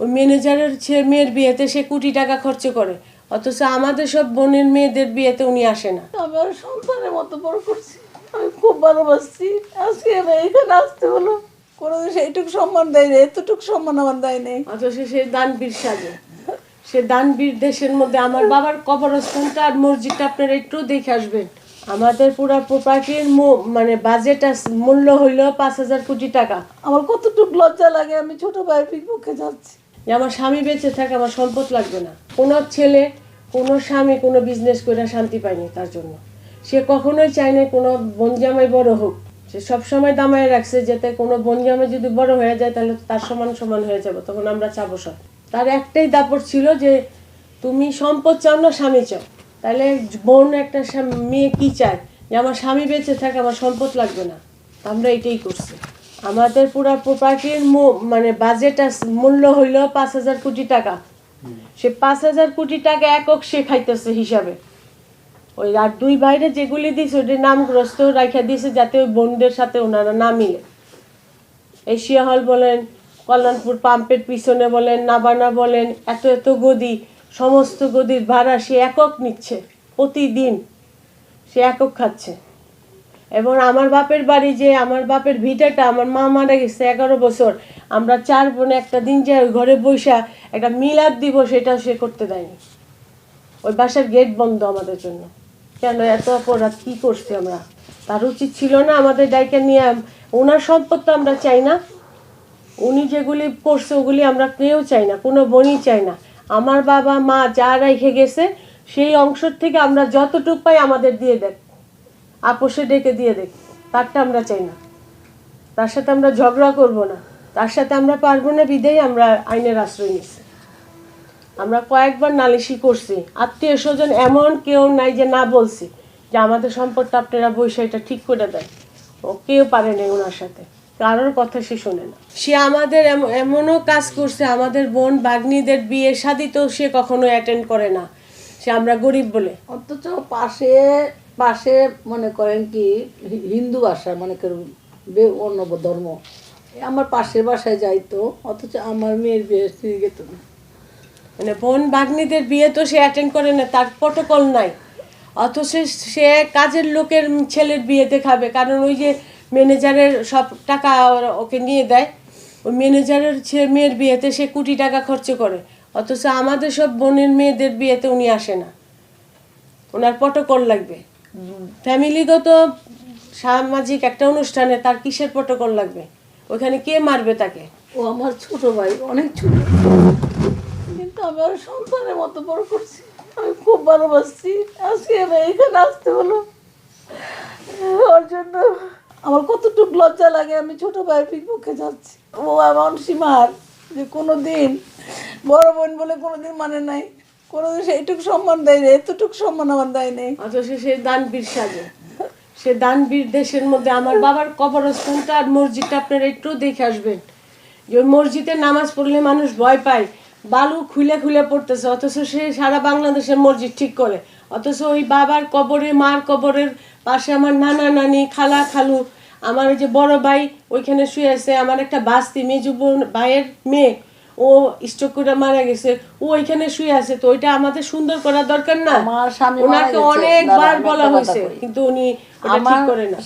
ওই ম্যানেজারের ছেলে মেয়ের বিয়েতে সে কোটি টাকা খরচ করে। অথচ আমাদের সব বোনের মেয়েদের বিয়েতে উনি আসে না। আমি আর সন্তানের মতো বড় করছি। আমি খুব ভালোবাসছি। আজকে আমি এখানে আসতে হলো। কোনোদিন সেইটুকু সম্মান দেয় না এতটুকু সম্মান আমার দেয় নেই। অথচ সে দানবীর সাজে। সে দানবীর দেশের মধ্যে আমার বাবার কবরস্থানটা আর মসজিদটা আপনারা একটু দেখে আসবেন। আমাদের পুরা প্রপার্টির মানে বাজেট মূল্য হইল পাঁচ হাজার কোটি টাকা। আমার কতটুকু লজ্জা লাগে আমি ছোট ভাইয়ের পিকপক্ষে যাচ্ছি। যে আমার স্বামী বেঁচে থাকে, আমার সম্পদ লাগবে না। কোনো ছেলে, কোনো স্বামী, কোনো বিজনেস করে শান্তি পায়নি তার জন্য। সে কখনোই চায় না কোনো বনজামাই বড় হোক। সে সবসময় দামায় রাখছে যাতে কোনো বনজামাই যদি বড় হয়ে যায়, তাহলে তার সমান সমান হয়ে যাবে, তখন আমরা চাবো সব। তার একটাই দাপট ছিল যে, তুমি সম্পদ চাও না, স্বামী চাও? তাহলে বোন একটা মেয়ে কি চায়? যে আমার স্বামী বেঁচে থাকে, আমার সম্পদ লাগবে না। আমরা এটাই করছি। আমাদের পুরা প্রপার্টির মানে বাজেট মূল্য হইল পাঁচ হাজার কোটি টাকা। সে পাঁচ হাজার কোটি টাকা একক সে খাইতেছে হিসাবে। ওই আর দুই বাইরে যেগুলি দিয়েছে ওদের নামগ্রস্ত রাখা দিয়েছে যাতে ওই বোনদের সাথে ওনারা না মিলে। এশিয়া হল বলেন কল্যাণপুর পাম্পের পিছনে বলেন নাবানা বলেন এত এত গদি সমস্ত গদির ভাড়া সে একক নিচ্ছে প্রতিদিন। সে একক খাচ্ছে। এবং আমার বাপের বাড়ি যে আমার বাপের ভিটাটা আমার মা মারা গেছে এগারো বছর, আমরা চার বোনে একটা দিন যে ওই ঘরে বৈশা একটা মিলাদ দিব সেটা সে করতে দেয়নি। ওই বাসার গেট বন্ধ আমাদের জন্য। কেন এত অপরাধ, কি করছি আমরা? তার উচিত ছিল না আমাদের ডাইকে নিয়ে ওনার সম্পদ তো আমরা চাই না। উনি যেগুলি করছে ওগুলি আমরা কেউ চাই না, কোনো বোনই চাই না। আমার বাবা, মা যা রেখে গেছে, সেই অংশ থেকে আমরা যতটুক পাই আমাদের দিয়ে দেখ আপোষে ডেকে দিয়ে দেখ, তারটা আমরা চাই না। তার সাথে আমরা ঝগড়া করব না। তার সাথে আমরা পারব না বিদেই আমরা আইনের আশ্রয় নিচ্ছি। আমরা কয়েকবার নালিশি করছি। আত্মীয় স্বজন এমন কেউ নাই যে না বলছি, যে আমাদের সম্পদটা আপনারা বসে ঠিক করে দেয় ও কেউ পারে পারেনি ওনার সাথে। কারোর কথা সে শোনে না। সে আমাদের এমনও কাজ করছে, আমাদের বোন বাগ্নিদের বিয়ে শাদি তো সে কখনো অ্যাটেন্ড করে না। সে আমরা গরিব বলে। অথচ পাশে পাশে মনে করেন কি হিন্দু ভাষা, মনে করেন অন্য ধর্ম। আমার পাশের বাসায় যাইতো, অথচ আমার মেয়ের বিয়ে যেত না। মানে বোন বাগ্নিদের বিয়ে তো সে অ্যাটেন্ড করে না, তার প্রটোকল নাই। অথচ সে কাজের লোকের ছেলের বিয়েতে খাবে কারণ ওই যে ম্যানেজারের সব টাকা ওকে নিয়ে দেয়, ওই ম্যানেজারের ছেলে মেয়ের বিয়েতে সে কোটি টাকা খরচ করে। অথচ আমাদের সব বোনের মেয়েদের বিয়েতে উনি আসে না। ওনার প্রটোকল লাগবে। ফ্যামিলিগত সামাজিক একটা অনুষ্ঠানে তার কিসের প্রটোকল লাগবে? ওখানে কে মারবে তাকে? ও আমার ছোট ভাই, অনেক ছোট। কিন্তু আমি আর সন্তানের মতো বড় করছি। আমি খুব ভালোবাসছি। আজকে আমি এখানে আসতে হলো। ওর জন্য আমার কতটুকু লজ্জা লাগে, আমি ছোট ভাইয়ের পিকপক্ষে যাচ্ছি। ও এমন সীমার যে কোনো দিন বড় বোন বলে কোনো দিন মানে নাই। কোনোদিন সেইটুকু সম্মান দেয় না এতটুকু সম্মান আমার দেয় নেই অথচ সে দানবীর সাজে। সে দানবীর দেশের মধ্যে আমার বাবার কবরস্থানটা আর মসজিদটা আপনারা একটু দেখে আসবেন। যে মসজিদে নামাজ পড়লে মানুষ ভয় পায়, বালু খুলে খুলে পড়তেছে, অথচ সে সারা বাংলাদেশের মসজিদ ঠিক করে। অথচ ওই বাবার কবরে, মার কবরের পাশে আমার নানা নানি, খালা খালু, আমার যে বড় ভাই ওইখানে শুয়ে আছে, আমার একটা বাস্তি, মেজু বোন, ভাইয়ের মেয়ে। ও স্ট্রোক করে মারা গেছে ও ওইখানে শুয়ে আছে তো ওইটা আমাদের সুন্দর করার দরকার না? আমার স্বামী ওনাকে অনেকবার বলা হয়েছে কিন্তু উনি ঠিক করে না।